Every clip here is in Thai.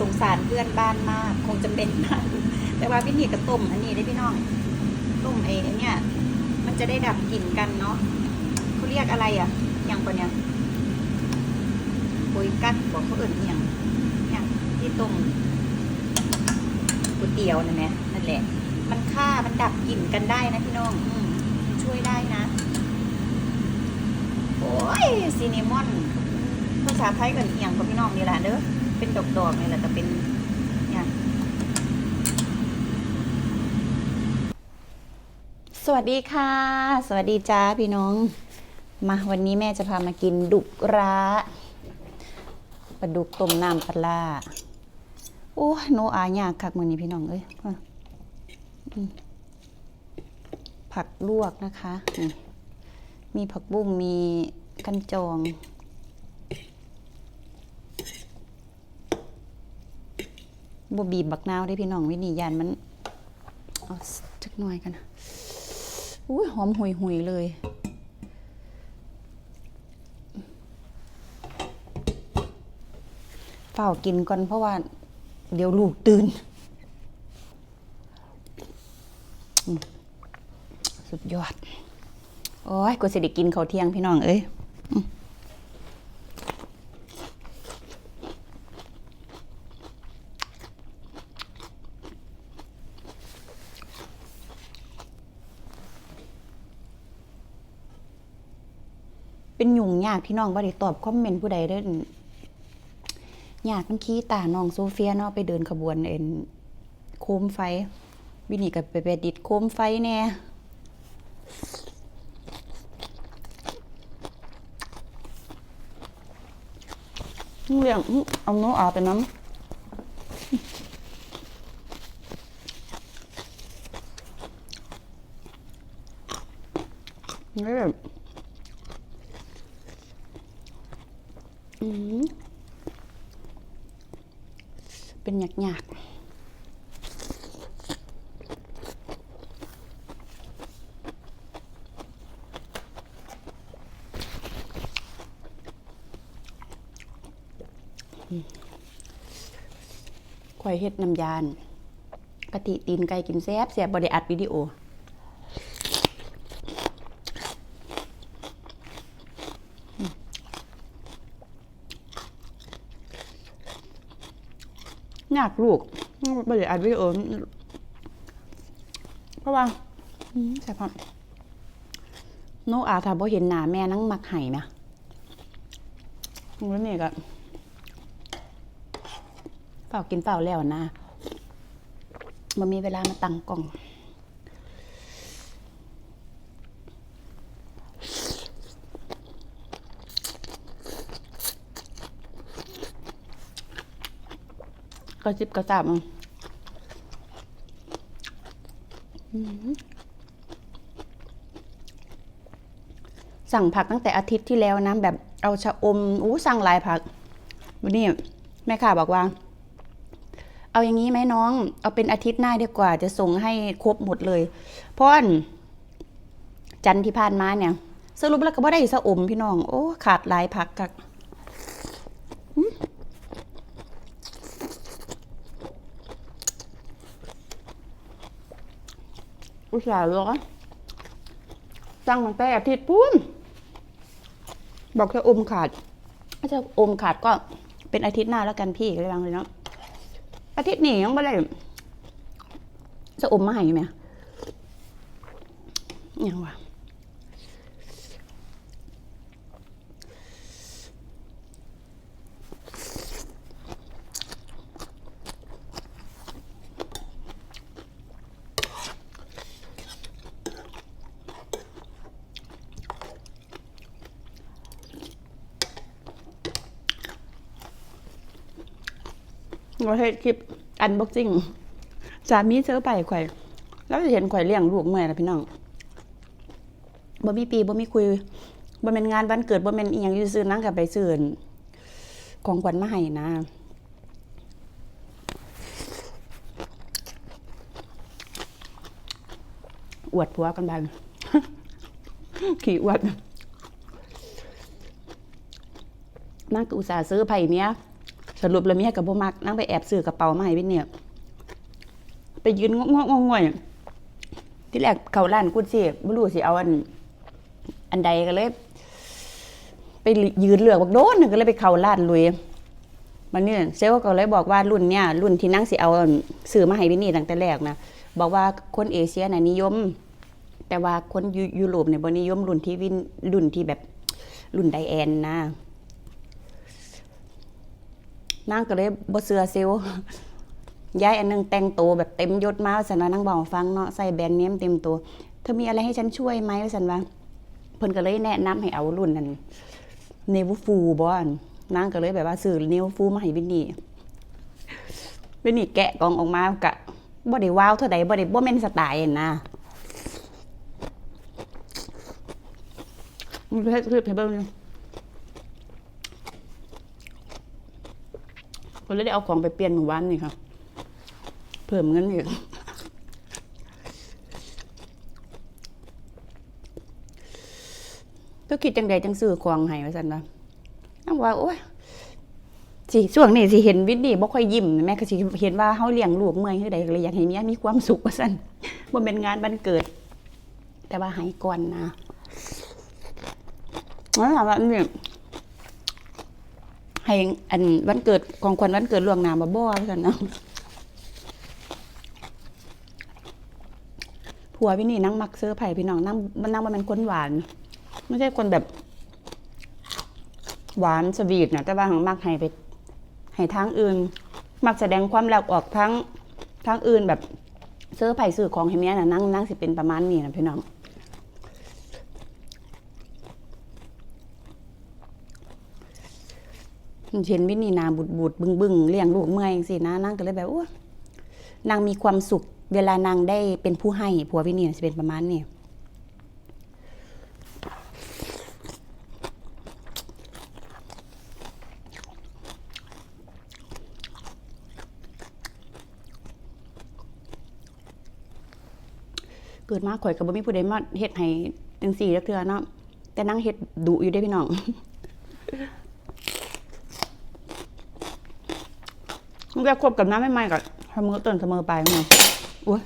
สงสารเพื่อนบ้านมาก คงจะเป็นมากแต่ว่าพี่นี่ก็ต้มอันนี้ได้พี่น้องต้มไอ้เนี่ย มันจะได้ดับกลิ่นกันเนาะเขาเรียกอะไรอะอย่างปะเนี่ยโอยกัดบอกเขาเอิ่นอย่างเนี่ยที่ต้มก๋วยเตี๋ยวนั่นแหละนั่นแหละ มันฆ่ามันดับกลิ่นกันได้นะพี่น้องอืช่วยได้นะ โอ้ยซีนิมอนภาษาไทยกันอหย่างกับพี่น้องนี่แหละเด้อ เป็นดอกๆนี่แหละแต่เป็นเนี่ยสวัสดีค่ะ สวัสดีจ้าพี่น้อง มาวันนี้แม่จะพามากินดุกร้าปลาดุกต้มน้ำปลาร้าโอ้โนอายากคักมือนี้พี่น้องเอ้ยผักลวกนะคะนี่มีผักบุ้งมีกันจอง บบีบบักนาวได้พี่น้องวินียานมันเอาสักหน่อยกันอุ้ยหอมหุยหุยๆเลย เฝ้ากินก่อนเพราะว่า เดี๋ยวลูกตื่น สุดยอด โอ้ยกูสิได้กินข้าวเที่ยงพี่น้องเอ้ย ยุ่งยากพี่น้องบ่ได้ตอบคอมเมนต์ผู้ใดเด้อยากมันขี้ตาน้องโซเฟียเนาะไปเดินขบวนเอ็นโคมไฟ วินี่ก็ไปไปดิดโคมไฟแน่เรื่องเอาโนอาไปน้ำนี่แบบ อืม เป็นหยักๆข่อยเฮ็ดน้ำยานกะติตีนไก่กินแซ่บแซ่บบ่ได้อัดวิดีโอ ยากลูกไม่ได้อัดวิดีโอเพราะว่าใช่พอโนอาถ้าบ่เห็นหน้าแม่นั่งมักไห้นะแล้วนี่ก็เฝ้ากินเฝ้าแล้วนะมันมีเวลามาตั้งกล่อง กระจิบกระจับอะอืมสั่งผักตั้งแต่อาทิตย์ที่แล้วนะแบบเอาชะอมอู้สั่งหลายผัก วันนี้แม่ค่ะบอกว่า เอาอย่างนี้ไหมน้อง เอาเป็นอาทิตย์หน้าดีกว่า จะส่งให้ครบหมดเลยเพราะว่าจันทร์ที่ผ่านมาเนี่ย สรุปแล้วก็บ่ได้สะอมพี่น้อง โอ้ ขาดหลายผักกัก อุตส่าห์ร้อสั่งตั้งแต่อาทิตย์ปุ้น บอกจะอมขาด ถ้าจะอมขาดก็เป็นอาทิตย์หน้าแล้วกันพี่ก็เลยบางเลยเนาะอาทิตย์นี้ยังไม่ได้จะอมมาให้ไหมยังวะ เราเฮ็ดคลิปอันบ็อกซิ่งสามีเจอไปข่อย แล้วจะเห็นข่อยเลี้ยงลูกเมื่อยนะพี่น้องบ่มีปีบ่มีคุยบ่แม่นงานวันเกิดบ่แม่นอีหยังอยู่ซื้อนั่งกับไปซื้อของขวัญมาให้นะอวดผัวกันบ้างขี่อวดนั่งก็อุตส่าห์ซื้อไผ่เนี้ย สรุปแล้วเมียกับบ่มักนั่งไปแอบซื้อกระเป๋ามาให้วินเนี่ย ไปยืนงงงงๆที่แรกเขาร้านกุดสิบ่รู้สิเอาอัน อันใดก็เลย ไปยืนเลือกบักโดนหนึ่งก็เลยไปเขาร้านลุยมันนี่เซลก็เลยบอกว่ารุ่นเนี่ยรุ่นที่นั่งสิเอาซื้อมาให้วินนี่ตั้งแต่แรกนะบอกว่าคนเอเชียน่ะนิยม แต่ว่าคนยุยุโรปเนี่ยบ่นิยมรุ่นที่วินรุ่นที่แบบรุ่นไดแอนนะ นางก็เลยบ่เสือซลลย้ายอันหนึงแต่งตัวแบบเต็มยศมาสันว่านั่งบอกฟังเนาะใส่แบรนด์เนมเต็มตัว เธอมีอะไรให้ฉันช่วยไหมว่าสันว่าเพิ่นก็เลยแนะนำให้เอารุ่นนั้นเนวฟูบอนนางก็เลยแบบว่าซื้อเนวฟูมาให้วินนี่วินนี่แกะกองออกมากะบ่ได้ว้าวเท่าใดบ่ได้บ่แม่นสไตล์นั่นนะมันเผ็ดเผ็ดเผ็ด เบิ้งคนเลยได้เอาของไปเปลี่ยนหมู่บ้านนี่ค่ะ เพิ่มเงินอีกก็คิดจังใดจังซื้อของให้ว่าซั่นว่าน้ำว่าโอ้ยสิช่วงนี้สิเห็นวิทย์นี่บ่ค่อยยิ้มแม่ก็สิเห็นว่าเฮาเลี้ยงลูกเมื่อยคือใดก็เลยอยากให้เมียมีความสุขว่าซั่นบ่เป็นงานวันเกิด แต่ว่าให้ก่อนนะแล้วถามว่านี่ ให้อันวันเกิดของขวัญวันเกิดล่วงหน้ามาบ่ว่าซั่นเนาะผัวพี่นี่นั่งมักเสื้อร์ไผ่พี่น้องนั่งมันนั่งมันเป็นคนหวาน ไม่ใช่คนแบบ หวานสวีทนะแต่ว่าหังมักให้ไปให้ทางอื่น มักแสดงความรักออกทั้งทางอื่นแบบเสื้อร์ไผ่สื่อของให้เมียน่ะนั่งนั่งสิเป็นประมาณนี้นะพี่น้อง เห็นวินีนาบุดบุดบึงบึงเลี้ยงลูกเมื่อยสินะนางก็เลยแบบโอ้นางมีความสุข เวลานางได้เป็นผู้ให้ผัววินีจะเป็นประมาณนี้เกิดมาข่อยกับบ่มีผู้ใดมาเฮ็ดให้จังสี่จักเทื่อเนาะแต่นางเฮ็ดดุอยู่ได้พี่น้อง มันจะควบกับน้ำไม่ไหม้กับเสมอต้นเสมอปลายมั้งอุ้ย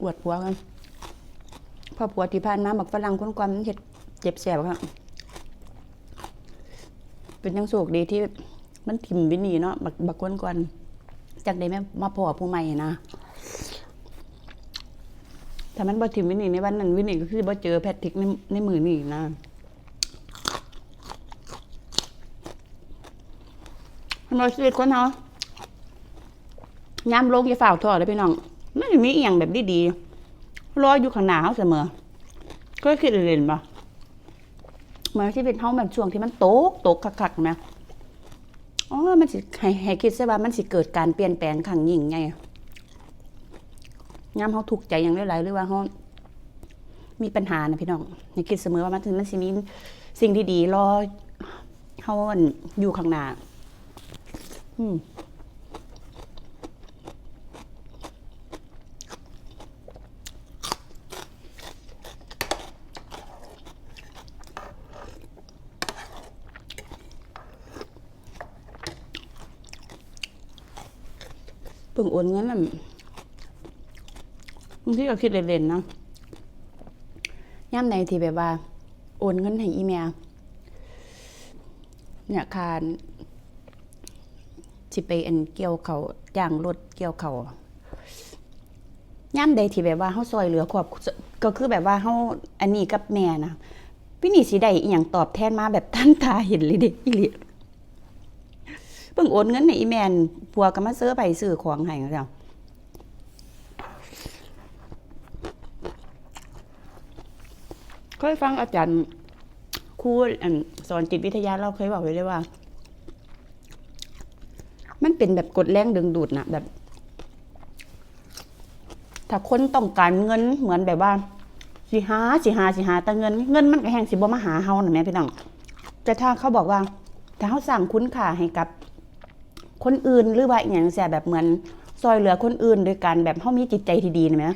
อวดผัวกันพ่อผัวที่ผ่านมาบักฝรั่งคนกวามมันเห็ดเจ็บแสบครับเป็นยังโศกดีที่มันถิ่มวินีเนาะบักบักคนกวนจากได้แม่มาพ่อผู้ใหม่นะถ้ามันบ่ถิ่มวินีในวันนั้นวินีก็คือบ่เจอแพทริกในในมือนี่นะ ทำไมชีวิตคนเขาย้ำโลกอย่าฝ่าวทอดเลยพี่น้องไม่มีอีหยังแบบดีๆรออยู่ข้างหน้าเขาเสมอ ก็คิดเล่นๆปะเหมือนชีวิตเขาแบบช่วงที่มันโตกโตกคักๆนะอ๋อมันสิให้ให้คิดซะว่ามันสิเกิดการเปลี่ยนแปลงครั้งยิ่งไงย้ำเขาถูกใจอย่างไรหรือว่าเขามีปัญหานะพี่น้องให้คิดเสมอว่ามันมันสิมีสิ่งที่ดีรอเขาอยู่ข้างหน้า อืมเพิ่งโอนเงินน่ะบางทีก็คิดเล่นๆนะย่ำในที่แบบว่า โอนเงินให้อีเมียเนี่ยคาร สิไปอันเกี่ยวเขาจ้างรถเกี่ยวเขาย่ำใดที่แบบว่าเฮาซอยเหลือครอบก็คือแบบว่าเฮาอันนี้กับแม่นะพี่นี่สิได้อีหยังตอบแทนมาแบบท่านตาเห็นเลยเด็กอีหลีเพิ่งโอนเงินให้อีแมนผัวก็มาซื้อไปซื้อของให้จังเคยฟังอาจารย์ครูสอนจิตวิทยาเราเคยบอกไว้เลยว่า เป็นแบบกดแรงดึงดูดนะแบบ ถ้าคนต้องการเงินเหมือนแบบว่าสิหาสิหาสิหาแต่เงิน เงินมันก็แห่งสิบ่มาหาเฮาหน่ะแม่พี่น้องแต่ถ้าเขาบอกว่า ถ้าเฮาสร้างคุณค่าให้กับ คนอื่นหรือว่าอย่างแซ่แบบเหมือนซอยเหลือคนอื่นโดยการแบบเฮามีจิตใจที่ดีนะแม่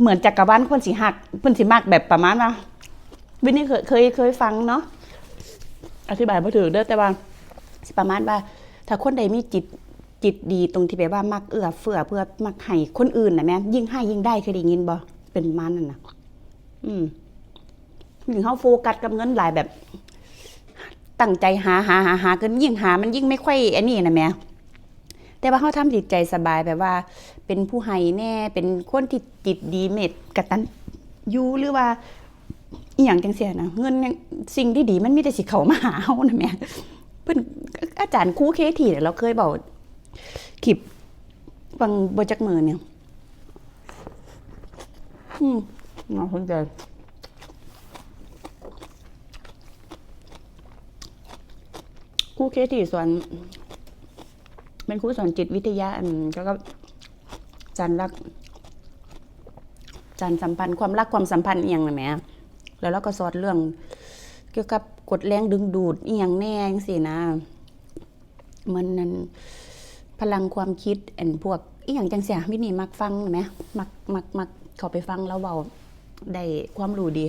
เหมือนจักรวาลคนสิหักเพิ่นสิมักแบบประมาณว่าวินนี่เคยเคยเคยฟังเนาะอธิบายบ่ถูกเด้อแต่ว่าสิประมาณว่า ถ้าคนใดมีจิตจิตดีตรงที่แบบว่ามักเอื้อเฟื้อเพื่อมักให้คนอื่นนะแม่ยิ่งให้ยิ่งได้เคยได้ยินบ่เป็นมันนั่นนะอืมยิ่งเฮาโฟกัสกับเงินหลายแบบ ตั้งใจหาหาหาหาเกินยิ่งหา มันยิ่งไม่ค่อยอันนี้นะแม่แต่ว่าเขาทำจิตใจสบายแบบว่า เป็นผู้ให้แน่ เป็นคนที่จิตดีเมตกตันยูหรือว่าอีหยังจังเสียนะเงินสิ่งที่ดีมันมีแต่สิเขามาหาเฮานะแม่ พิ่นอาจารย์ครูเคทีเนี่ยเราเคยบอกคลิปบางบจักมือเนี่ย อืมน่าสนใจครูเคทีสอนเป็นครูสอนจิตวิทยาอันแล้วก็จันรักจันสัมพันธ์ความรักความสัมพันธ์เอียงนะแหม่แล้วเราก็สอนเรื่อง เกี่ยวกับกดแรงดึงดูดเอียงแน่จังสินะ มันนั้นพลังความคิดแอนพวกอีหยังจังเสียวินี่มักฟังนะแหมมักมักมักเขาไปฟังแล้วเบาได้ความรู้ดี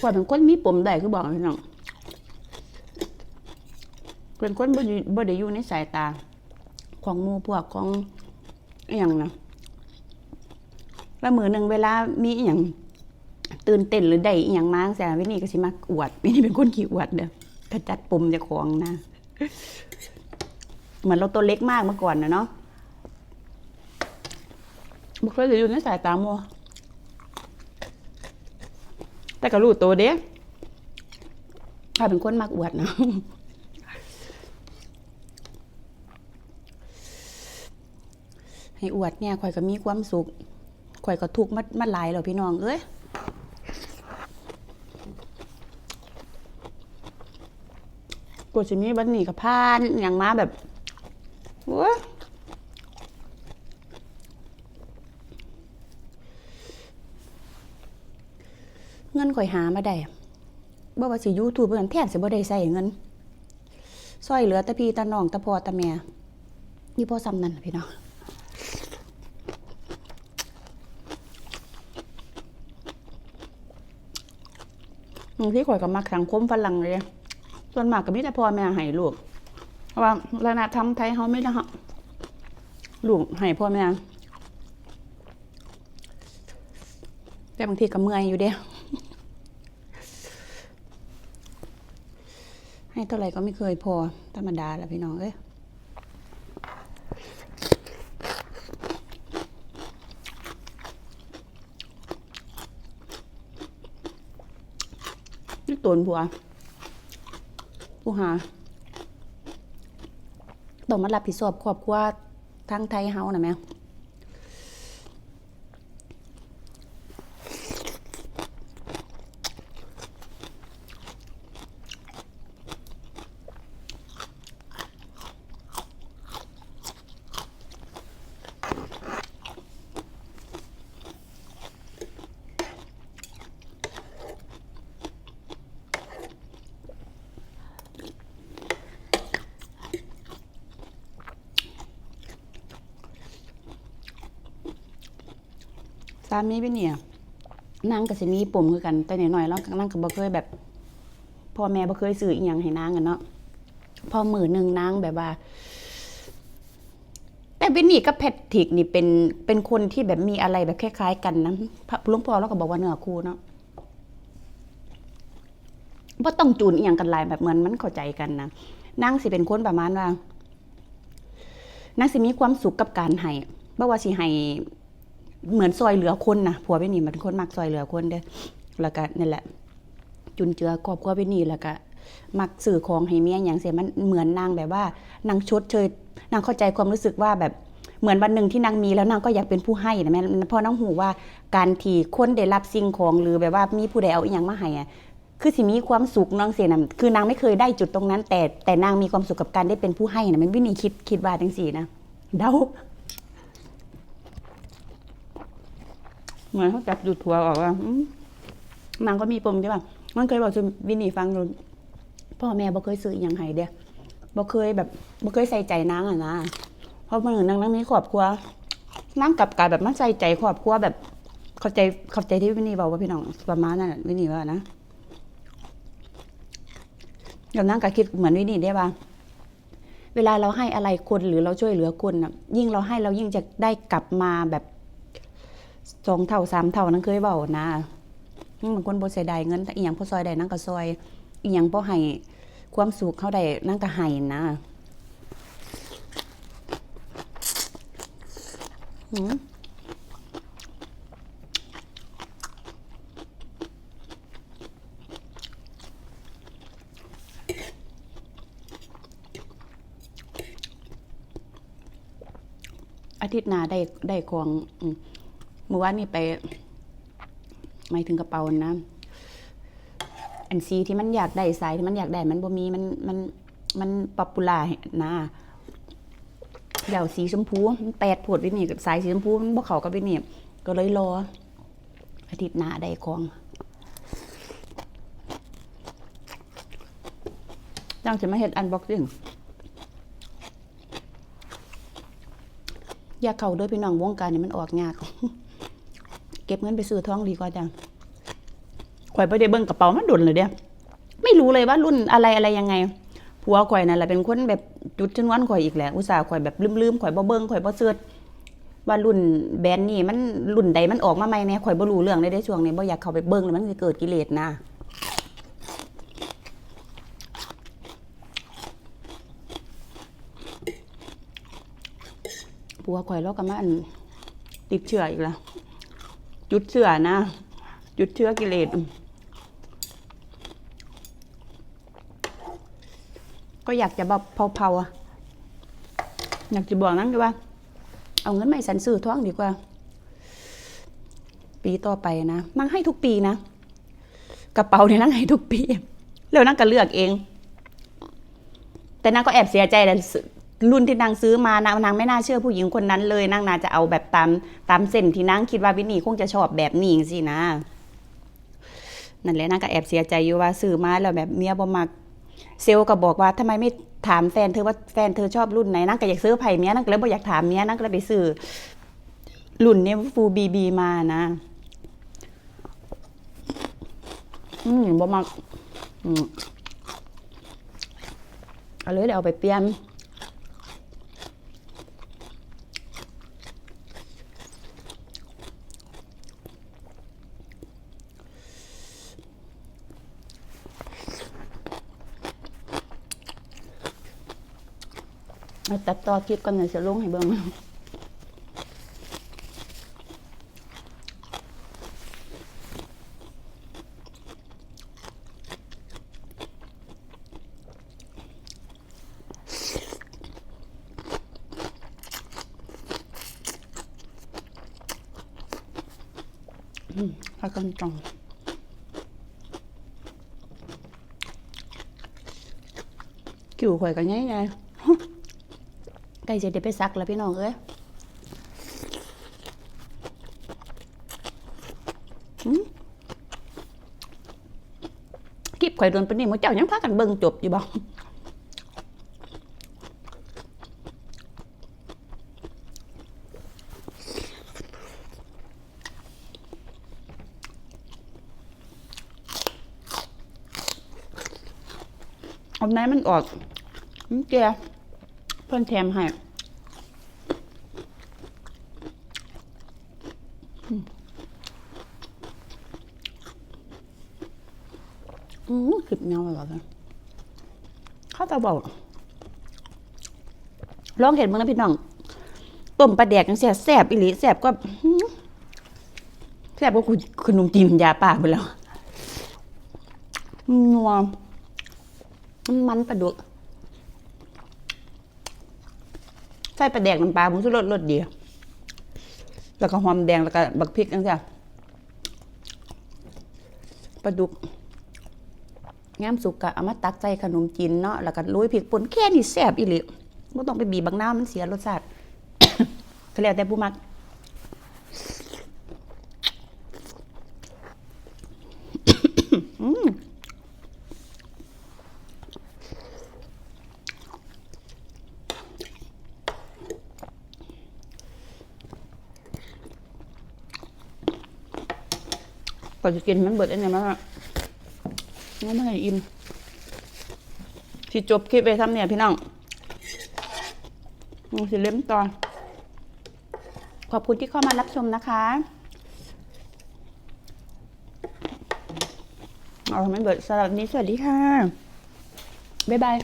กว่าเป็นคนมีปมได้คือบอกพี่น้อง เป็นคนบ่อยู่บ่ได้อยู่ในสายตา ของหมู่พวกของอย่างนะแล้วมือหนึ่งเวลามีอย่างตื่นเต้นหรือได้อย่างมาแสวินี่ก็สิมักอวดวินี่เป็นคนขี้อวดเด้อกระจัดปมจะของนะเหมือนเราตัวเล็กมากเมื่อก่อนนะเนาะบ่เคยได้อยู่ในสายตามัวแต่ก็รู้ตัวเด้ถ้าเป็นคนมักอวดนะ ให้อวดเนี่ยข่อยก็มีความสุขข่อยก็ทุกข์มามาหลายแล้วพี่น้องเอ้ยกดสิมีบันนี้กับพานอย่างมาแบบโอ้เงินข่อยหามาได้บ่ว่าสิยูทูบเพื่อนแทนสิบ่ได้ใส่เงินซอยเหลือแต่พี่ตาน้องตาพ่อตาแม่นี่พ่อซ้ำนั่นพี่น้อง บาง ที่ข่อยก็มักสังคมฝรั่งเลยส่วนมากก็มีแต่พ่อแม่ให้ลูกเพราะว่าวัฒนธรรมไทยเขาไม่ได้ฮะลูกให้พ่อแม่แต่บางทีก็เมื่อยอยู่เด้ให้เท่าไหร่ก็ไม่เคยพอธรรมดาแหละพี่น้องเอ้ย นผัว ผู้หาต้องมารับผิดชอบครอบครัวทั้งไทยเฮานะแม่ สามีเป็นเนี่ยนางกับสิมีปมคือกัน แต่หน่อยๆแล้วนางก็บ่เคยแบบพ่อแม่บ่เคยซื้ออีหยังให้นางกันเนาะพอมือหนึ่งนางแบบว่า แต่วินนี่กับแพทริกนี่เป็นเป็นคนที่แบบมีอะไรแบบคล้ายๆกันนะพระหลวงพ่อเราก็บอกว่าเนื้อคู่เนาะว่าต้องจูนอีหยังกันหลายแบบเหมือนมันเข้าใจกันนะนางสิเป็นคนประมาณว่านางสิมีความสุขกับการให้บ่ว่าสิให้ เหมือนซอยเหลือคนนะผัวเป็นนี่มันคนมักซอยเหลือคนเด้อแล้วก็นั่นแหละ จุนเจือครอบครัวเป็นนี่แล้วก็มักสื่อของให้เมียอย่างเสียมันเหมือนนางแบบว่านางชดเชยนางเข้าใจความรู้สึกว่าแบบเหมือนวันหนึ่งที่นางมีแล้วนางก็อยากเป็นผู้ให้นะแม่พราะนางหูว่าการที่คนได้รับสิ่งของหรือแบบว่ามีผู้ใดเอาอีหยังมาให้อะคือสิมีความสุขน้องเสียนะคือนางไม่เคยได้จุดตรงนั้น แต่แต่นางมีความสุขกับการได้เป็นผู้ให้นะมันวินีคิดคิดว่าจังสี่นะเดา เหมือนเขาจับดูดทัวออกว่านางก็มีปมใช่ป่ะมันเคยบอกจนวินนี่ฟังอยู่พ่อแม่บ่เคยซื้ออย่างให้เดียบ่เคยแบบบ่เคยใส่ใจนางอะนะเพราะมันนางนางมีครอบครัวนางกับกายแบบมันใส่ใจครอบครัวแบบเข้าใจเข้าใจที่วินนี่บอกว่าพี่น้องประมาณนั้นวินนี่ว่านะเดี๋ยวนางก็คิดเหมือนวินนี่ได้ป่ะเวลาเราให้อะไรคนหรือเราช่วยเหลือคนน่ะ ยิ่งเราให้เรายิ่งจะได้กลับมาแบบ สองเท่าสามเท่านั้นเคยเบานะบางคนบ่เสียดายเงินแต่อีหยังพอซอยได้นั่งก็ซอยอีหยังพอให้ความสุขเขาได้นั่งก็ให้นะหืมอาทิตย์หน้าได้ได้ของอืม เมื่อวานนี้ไปหมายถึงกระเป๋านะอันสีที่มันอยากได้สายที่มันอยากได้มันบ่มีมันมันมันป๊อปปูล่านะเดี๋ยวสีชมพูมันแปดผดวินี่กับสายสีชมพูมันบ่เขากับวินี่ก็เลยรออาทิตย์หน้าได้ของจังจะมาเฮ็ดอันบ็อกซิ่งอย่าเข้าด้วยพี่น้องวงการนี่มันออกยาก ก็บเงินไปซื้อท้องดีกว่าจังข่อยไปได้เบิ่งกระเป๋ามันดุนเลยเดียไม่รู้เลยว่ารุ่นอะไรอะไรยังไง ผัวข่อยนั่นแหละเป็นคนแบบจุดชนวนข่อยอีกแหละอุตส่าห์ข่อยแบบลืมๆข่อยบ่เบิ่งข่อยบ่เสิร์ชว่ารุ่นแบรนด์นี่มันรุ่นใดมันออกมาใหม่แน่ข่อยบ่รู้เรื่องเลยได้ช่วงนี้บ่อยากเข้าไปเบิ่งแล้วมันสิเกิดกิเลสนะผัวข่อยแล้วก็มาอันติดเชื้ออีกแล้ว จุดเชื้อนะ จุดเชื้อกิเลสก็อยากจะแบบเผาๆอยากจะบอกนั่นดีว่า เอาเงินไมาให้ฉันซื้อท้องดีกว่า ปีต่อไปนะนั่งให้ทุกปีนะกระเป๋าเนี่ยนั่งให้ทุกปีแล้วนั่งก็เลือกเอง แต่นางก็แอบเสียใจแหละ รุ่นที่นางซื้อมานางนางไม่น่าเชื่อผู้หญิงคนนั้นเลยนางน่าจะเอาแบบตามตามเส้นที่นางคิดว่าวินนี่คงจะชอบแบบนี้สินะนั่นแหละนางก็แอบเสียใจอยู่ว่าซื้อมาแล้วแบบเมียบ่มักเซลก็บอกว่าทำไมไม่ถามแฟนเธอว่าแฟนเธอชอบรุ่นไหนนางก็อยากซื้อไผ่เมียนางก็เลยบ่อยากถามเมียนางก็เลยไปซื้อรุ่นเนี้ฟูบีบีมานะ อืมบ่มักอืมเอาเลยเดี๋ยวเอาไปเปลี่ยน เอาตัดต่อคลิปก่อนเดี๋ยวจะลงให้เบิ่งอืมพักกันจังกิ่วข่อยกันง่ายๆใกล้จะได้ไปซักแล้วพี่น้องเอ้ยคลิปข่อยโดนปนนี้หมเจ้ายังพากันเบิ่งจบอยู่บ่เอาไหนมันออกมันแก่ เพิ่นแถมให้อืมคลิปเงาเหรอคะเขาจะบอกลองเห็นมึงนะพี่น้องต้มปลาแดกยังแสบแสบอีหลีแสบก็แสบก็คือขนมจีนยาป่าไปแล้วนัวมันมันปลาดุกใส่ปลาแดกน้ำปลาผมสุดรสรสดี แล้วก็หอมแดงแล้วก็บักพริกนั่นจ้ะปลาดุกงามสุกกะเอามาตักใส่ขนมจีนเนาะแล้วก็ลุยพริกป่นแค่นี้แซ่บอีหลีบ่ต้องไปบีบบางน้ำมันเสียรสชาติก็แล้วแต่ผู้มัก อืม ก่ อนจะกินมันเบิดอันนี้มันอะงั้นไม่ให้อิ่มสิจบคลิปไปทำเนี่ยพี่น้องมึงสิเล่มต่อขอบคุณที่เข้ามารับชมนะคะเอาไมเบิดสำหรับนี้สวัสดีค่ะ บ๊ายบาย